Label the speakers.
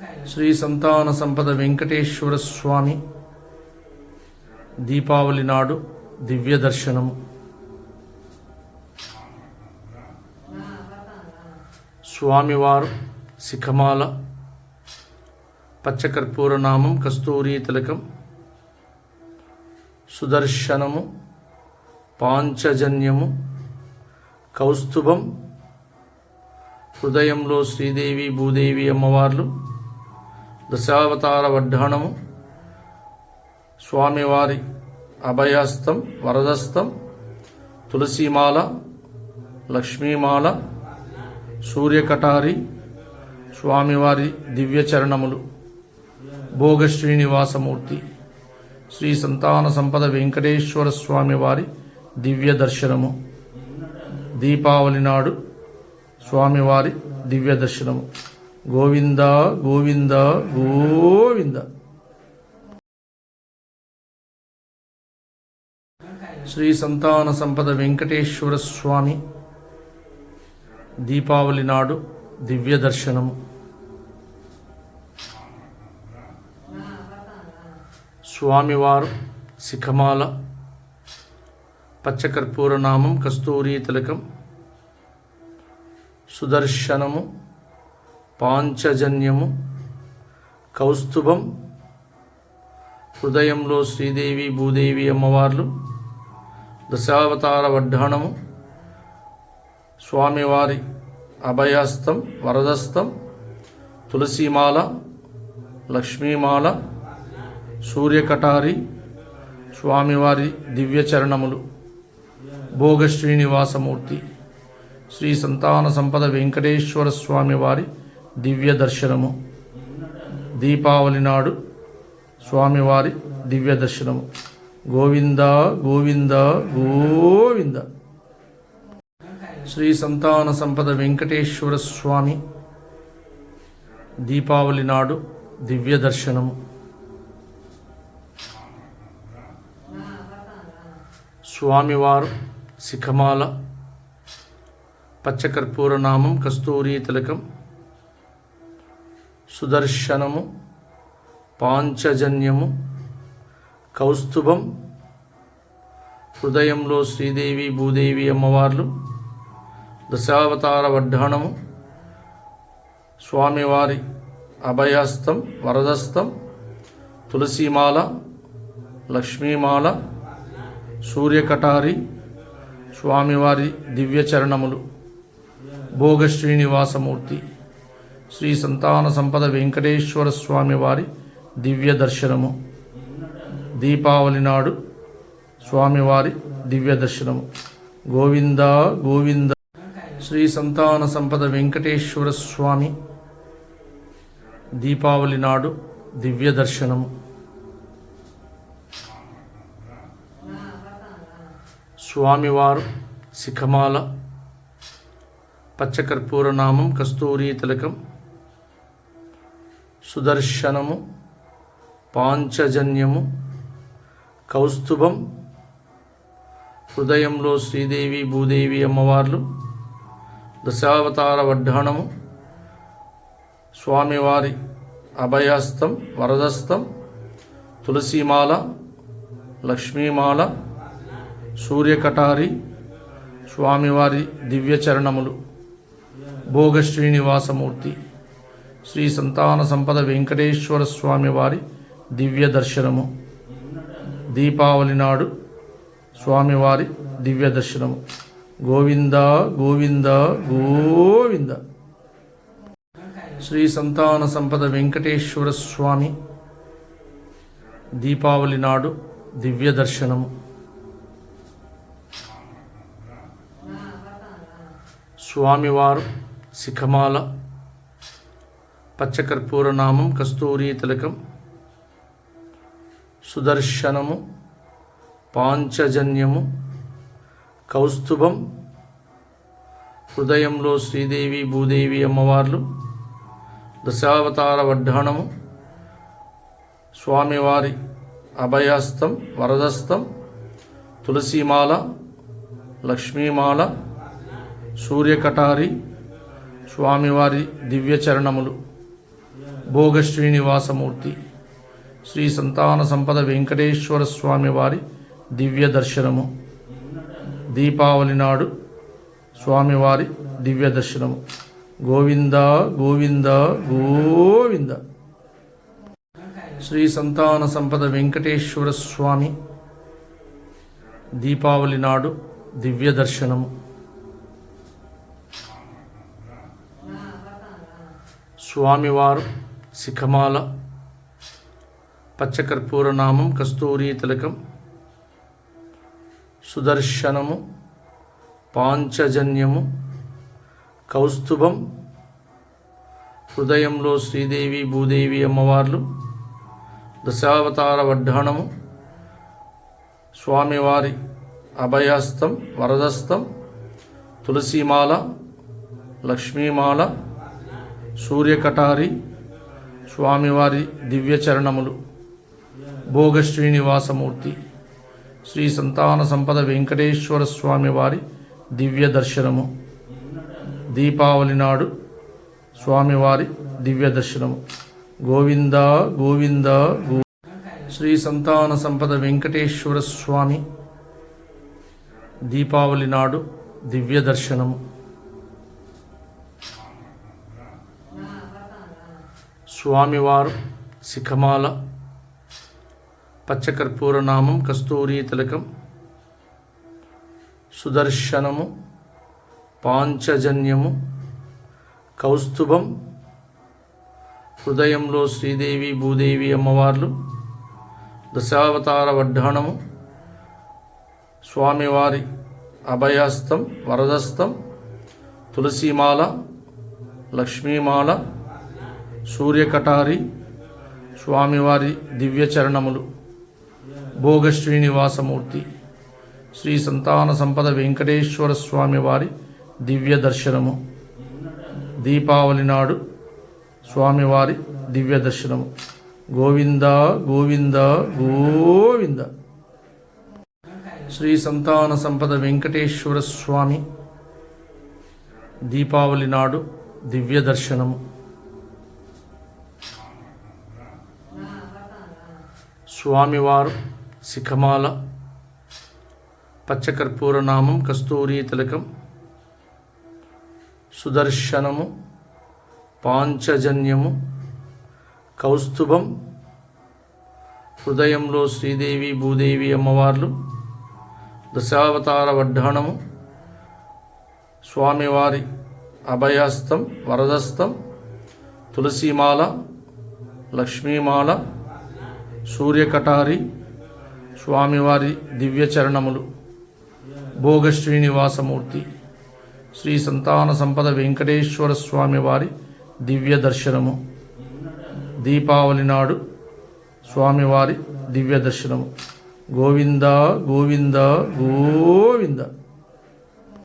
Speaker 1: శ్రీ సంతాన సంపద వెంకటేశ్వర స్వామి దీపావళి నాడు దివ్య దర్శనము స్వామివారు శిఖమాల పచ్చకర్పూర నామం కస్తూరీ తిలకం సుదర్శనము పాంచజన్యము కౌస్తుభం హృదయంలో శ్రీదేవి భూదేవి అమ్మవార్లు దశావతార వడ్డాణము స్వామివారి అభయహస్తం వరదస్తం తులసీమాల లక్ష్మీమాల సూర్యకటారి స్వామివారి దివ్య చరణములు భోగ శ్రీనివాసమూర్తి శ్రీ సంతాన సంపద వెంకటేశ్వర స్వామివారి దివ్య దర్శనము దీపావళి నాడు స్వామివారి దివ్య దర్శనము గోవింద గోవింద గోవింద. శ్రీ సంతాన సంపద వెంకటేశ్వర స్వామి దీపావళి నాడు దివ్య దర్శనము స్వామివారు శిఖమాల పచ్చకర్పూర నామం కస్తూరీ తిలకం సుదర్శనము పాంచజన్యము కౌస్తుభం హృదయంలో శ్రీదేవి భూదేవి అమ్మవార్లు దశావతార వడ్డాణము స్వామివారి అభయహస్తం వరదస్తం తులసీమాల లక్ష్మీమాల సూర్యకటారి స్వామివారి దివ్య చరణములు భోగ శ్రీనివాసమూర్తి శ్రీ సంతాన సంపద వెంకటేశ్వర స్వామివారి దివ్య దర్శనము. దీపావళి నాడు స్వామివారి దివ్య దర్శనము. గోవింద గోవింద గోవింద. శ్రీ సంతాన సంపద వెంకటేశ్వర స్వామి దీపావళి నాడు దివ్య దర్శనము. స్వామివారు శిఖమాల పచ్చకర్పూర నామం కస్తూరి తిలకం సుదర్శనము పాంచజన్యము కౌస్తుభం హృదయంలో శ్రీదేవి భూదేవి అమ్మవార్లు దశావతార వడ్డాణము స్వామివారి అభయస్తం వరదస్తం తులసీమాల లక్ష్మీమాల సూర్యకటారి స్వామివారి దివ్య చరణములు భోగ శ్రీనివాసమూర్తి శ్రీ సంతాన సంపద వెంకటేశ్వర స్వామివారి దివ్య దర్శనము. దీపావళి నాడు స్వామివారి దివ్య దర్శనము. గోవింద గోవింద. శ్రీ సంతాన సంపద వెంకటేశ్వర స్వామి దీపావళి నాడు దివ్య దర్శనము. స్వామివారు శిఖమాల పచ్చకర్పూర నామం కస్తూరి తిలకం సుదర్శనము పాంచజన్యము కౌస్తుభం హృదయంలో శ్రీదేవి భూదేవి అమ్మవార్లు దశావతార వడ్డాణము స్వామివారి అభయస్తం వరదస్తం తులసీమాల లక్ష్మీమాల సూర్యకటారి స్వామివారి దివ్యచరణములు భోగ శ్రీనివాసమూర్తి శ్రీ సంతాన సంపద వెంకటేశ్వర స్వామివారి దివ్య దర్శనము. దీపావళి నాడు స్వామివారి దివ్య దర్శనము. గోవింద గోవింద గోవింద. శ్రీ సంతాన సంపద వెంకటేశ్వర స్వామి దీపావళి నాడు దివ్య దర్శనము. స్వామివారు శిఖమాల పచ్చకర్పూర నామం కస్తూరీ తిలకం సుదర్శనము పాంచజన్యము కౌస్తుభం హృదయంలో శ్రీదేవి భూదేవి అమ్మవార్లు దశావతార వడ్డాణము స్వామివారి అభయస్తం వరదస్తం తులసీమాల లక్ష్మీమాల సూర్యకటారి స్వామివారి దివ్యచరణములు. భోగ శ్రీనివాసమూర్తి శ్రీ సంతాన సంపద వెంకటేశ్వర స్వామి వారి దివ్య దర్శనము. దీపావళి నాడు స్వామివారి దివ్య దర్శనము. గోవింద గోవింద గోవింద. శ్రీ సంతాన సంపద వెంకటేశ్వర స్వామి దీపావళి నాడు దివ్య దర్శనము. స్వామివారు శిఖమాల పచ్చకర్పూర నామం కస్తూరి తిలకం సుదర్శనము పాంచజన్యము కౌస్తుభం హృదయంలో శ్రీదేవి భూదేవి అమ్మవార్లు దశావతార వడ్డాణము స్వామివారి అభయస్తం వరదస్తం తులసీమాల లక్ష్మీమాల సూర్యకటారి స్వామివారి దివ్యచరణములు భోగ శ్రీనివాసమూర్తి శ్రీ సంతాన సంపద వెంకటేశ్వర స్వామివారి దివ్య దర్శనము దీపావళి నాడు స్వామివారి దివ్య దర్శనము. గోవింద గోవింద గో శ్రీ సంతాన సంపద వెంకటేశ్వర స్వామి దీపావళి నాడు దివ్య దర్శనము. స్వామివారు శిఖమాల పచ్చకర్పూర నామం కస్తూరి తిలకం సుదర్శనము పాంచజన్యము కౌస్తుభం హృదయంలో శ్రీదేవి భూదేవి అమ్మవార్లు దశావతార వడ్డాణము స్వామివారి అభయస్తం వరదస్తం తులసీమాల లక్ష్మీమాల సూర్యకటారి స్వామివారి దివ్య చరణములు భోగ శ్రీనివాసమూర్తి శ్రీ సంతాన సంపద వెంకటేశ్వర స్వామివారి దివ్య దర్శనము దీపావళి నాడు స్వామివారి దివ్య దర్శనము. గోవింద గోవింద గోవింద. శ్రీ సంతాన సంపద వెంకటేశ్వర స్వామి దీపావళి నాడు దివ్య దర్శనము. స్వామివారు శిఖమాల పచ్చకర్పూర నామం కస్తూరి తిలకం సుదర్శనము పాంచజన్యము కౌస్తుభం హృదయంలో శ్రీదేవి భూదేవి అమ్మవార్లు దశావతార వడ్డాణము స్వామివారి అభయస్తం వరదస్తం తులసీమాల లక్ష్మీమాల సూర్యకటారి స్వామివారి దివ్యచరణములు భోగ శ్రీనివాసమూర్తి శ్రీ సంతాన సంపద వెంకటేశ్వర స్వామివారి దివ్య దర్శనము దీపావళి నాడు స్వామివారి దివ్య దర్శనము. గోవింద గోవింద గోవింద.